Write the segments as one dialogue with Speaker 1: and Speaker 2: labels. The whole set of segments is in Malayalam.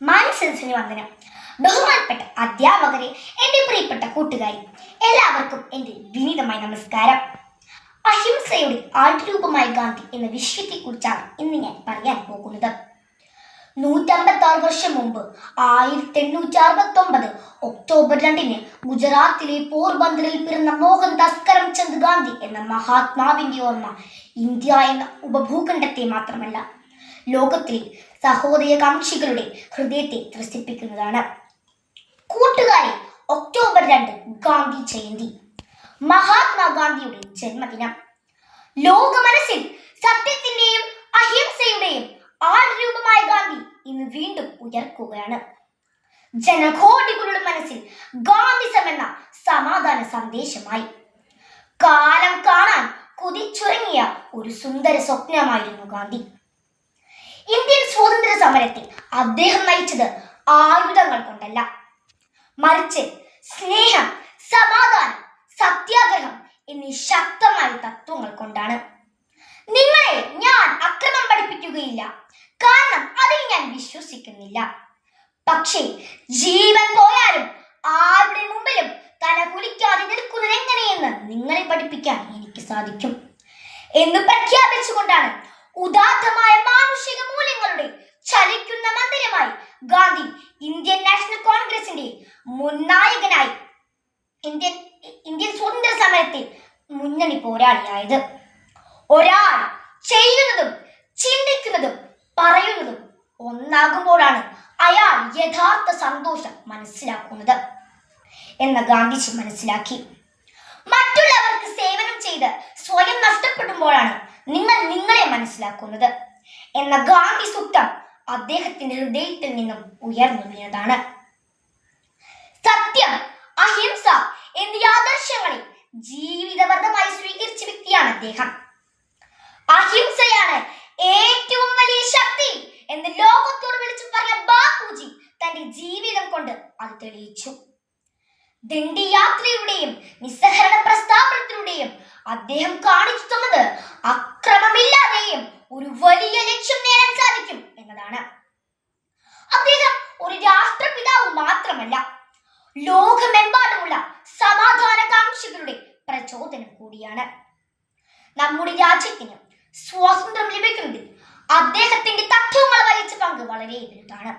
Speaker 1: മാൻസൻസിന് വന്ദനം. ബഹുമാനപ്പെട്ട അധ്യാപകരെ എന്റെ പ്രിയപ്പെട്ട കൂട്ടുകാരി എല്ലാവർക്കും എന്റെ വിനീതമായ നമസ്കാരം. അഹിംസയുടെ ആൾരൂപമായ ഗാന്ധി എന്ന വിഷയത്തെക്കുറിച്ചാണ് ഇന്ന് ഞാൻ പറയാൻ പോകുന്നത്. നൂറ്റമ്പത്തി ആറ് വർഷം മുമ്പ് ആയിരത്തി എണ്ണൂറ്റി അറുപത്തി ഒമ്പത് ഒക്ടോബർ രണ്ടിന് ഗുജറാത്തിലെ പോർബന്ദറിൽ പിറന്ന മോഹൻദാസ് കരംചന്ദ് ഗാന്ധി എന്ന മഹാത്മാവിന്റെ ഓർമ്മ ഇന്ത്യ എന്ന ഉപഭൂഖണ്ഡത്തെ മാത്രമല്ല ലോകത്തിലെ സഹോദയകാംക്ഷികളുടെ ഹൃദയത്തെ ത്രസിപ്പിക്കുന്നതാണ്. കൂട്ടുകാരി ഒക്ടോബർ രണ്ട് ഗാന്ധി ജയന്തി. മഹാത്മാഗാന്ധിയുടെ ജന്മദിനം. ലോക മനസ്സിൽ സത്യത്തിന്റെയും അഹിംസയുടെയും ആൾരൂപമായ ഗാന്ധി ഇന്ന് വീണ്ടും ഉയർക്കുകയാണ്. ജനകോടികളുടെ മനസ്സിൽ ഗാന്ധിസം എന്ന സമാധാന സന്ദേശമായി. കാലം കാണാൻ കുതിച്ചുറങ്ങിയ ഒരു സുന്ദര സ്വപ്നമായിരുന്നു ഗാന്ധി. സമരത്തിൽ അദ്ദേഹം നയിച്ചത് ആയുധങ്ങൾ കൊണ്ടല്ല. മറിച്ച് സ്നേഹം സമാധാനം സത്യാഗ്രഹം എന്നീ ശക്തമായ തത്വങ്ങൾ കൊണ്ടാണ്. നിങ്ങളെ ഞാൻ അക്രമം പഠിപ്പിക്കുകയില്ല. കാരണം അതിൽ ഞാൻ വിശ്വസിക്കുന്നില്ല. പക്ഷേ ജീവൻ പോയാലും ആരുടെ മുമ്പിലും തല കുലിക്കാതെ നിൽക്കുന്നത് എങ്ങനെയെന്ന് നിങ്ങളെ പഠിപ്പിക്കാൻ എനിക്ക് സാധിക്കും. എന്ന് പ്രഖ്യാപിച്ചുകൊണ്ടാണ് നായകനായി. ഇന്ത്യൻ ഇന്ത്യൻ സ്വാതന്ത്ര്യ സമരത്തിൽ മുന്നണി പോരാളിയായത്. ഒരാൾ ചെയ്യുന്നതും ചിന്തിക്കുന്നതും പറയുന്നതും ഒന്നാകുമ്പോഴാണ് അയാൾ യഥാർത്ഥ സന്തോഷം മനസ്സിലാക്കുന്നത് എന്ന് ഗാന്ധിജി മനസ്സിലാക്കി. മറ്റുള്ളവർക്ക് സേവനം ചെയ്ത് സ്വയം നഷ്ടപ്പെടുമ്പോഴാണ് നിങ്ങൾ നിങ്ങളെ മനസ്സിലാക്കുന്നത് എന്ന ഗാന്ധി സൂക്തം അദ്ദേഹത്തിന്റെ ഹൃദയത്തിൽ നിന്നും ഉയർന്നു വീണതാണ്. ജീവിതബദ്ധമായി സ്വീകരിച്ച വ്യക്തിയാണ് അദ്ദേഹം. അഹിംസയാണ് ഏറ്റവും വലിയ ശക്തി എന്ന് ലോകത്തോട് വിളിച്ചു പറഞ്ഞ ബാപ്പുജി തന്റെ ജീവിതം കൊണ്ട് അത് തെളിയിച്ചു. ദണ്ഡി യാത്രയുടെയും നിസ്സഹരണ പ്രസ്താവനത്തിലൂടെയും അദ്ദേഹം കാണിച്ചു തന്നത് അക്രമമില്ലാതെയും ഒരു വലിയ ലക്ഷ്യം നേടാൻ സാധിക്കും എന്നതാണ്. അദ്ദേഹം ഒരു രാഷ്ട്രപിതാവ് മാത്രമല്ല ലോകമെമ്പാടുമുള്ള സമാധാനകാംക്ഷികളുടെ പ്രചോദനം കൂടിയാണ്. നമ്മുടെ രാജ്യത്തിന് സ്വാതന്ത്ര്യം ലഭിക്കുന്നതിൽ അദ്ദേഹത്തിന്റെ തത്വങ്ങൾ വഹിച്ച പങ്ക് വളരെ വലുതാണ്.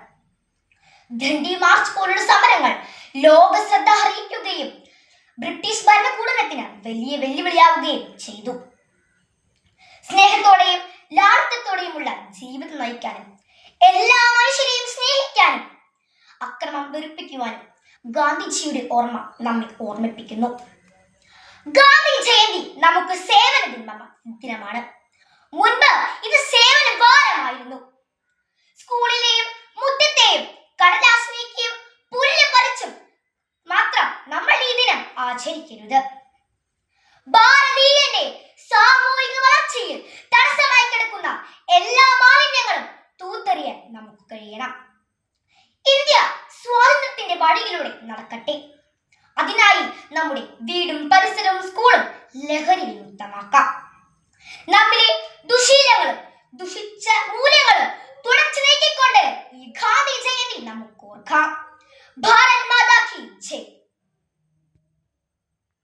Speaker 1: ദണ്ഡി മാർച്ച് പോലുള്ള സമരങ്ങൾ ലോക ശ്രദ്ധ അറിയിക്കുകയും ബ്രിട്ടീഷ് ഭരണകൂടത്തിന് വലിയ വെല്ലുവിളിയാവുകയും ചെയ്തു. സ്നേഹത്തോടെയും ലാളിത്യത്തോടെയുമുള്ള ജീവിതം നയിക്കാനും എല്ലാ മനുഷ്യരെയും സ്നേഹിക്കാനും അക്രമം വെറുപ്പിക്കുവാനും ഗാന്ധിജിയുടെ ഓർമ്മ നമ്മെ ഓർമ്മിപ്പിക്കുന്നു. ഗാന്ധി ജയന്തി നമുക്ക് സേവന ദിനമ- ദിനമാണ്. മുൻപ് ഇത് സേവന വാരമായിരുന്നു സ്കൂളിലെയും മുറ്റത്തെയും കടലാസ് നീക്കിയും പുല്ല് പറിച്ചും മാത്രം നമ്മൾ ഈ ദിനം ആചരിക്കരുത്. ഭാരതീയന്റെ സാമൂഹിക വളർച്ചയിൽ തടസ്സമായി കിടക്കുന്ന എല്ലാ മാലിന്യങ്ങളും തൂത്തെറിയാൻ നമുക്ക് കഴിയണം. ഇന്ത്യ സ്വാതന്ത്ര്യത്തിന്റെ വഴിയിലൂടെ നടക്കട്ടെ. അതിനായി നമ്മുടെ വീടും പരിസരവും സ്കൂളും ലഹരി വിമുക്തമാക്കാം. നമ്മിലെ ദുശീലങ്ങളും ദുഷിച്ച മൂല്യങ്ങളും തുടച്ചു നീക്കിക്കൊണ്ട് ഈ ഗാന്ധി ജയന്തി നമുക്ക് ഓർക്കാം.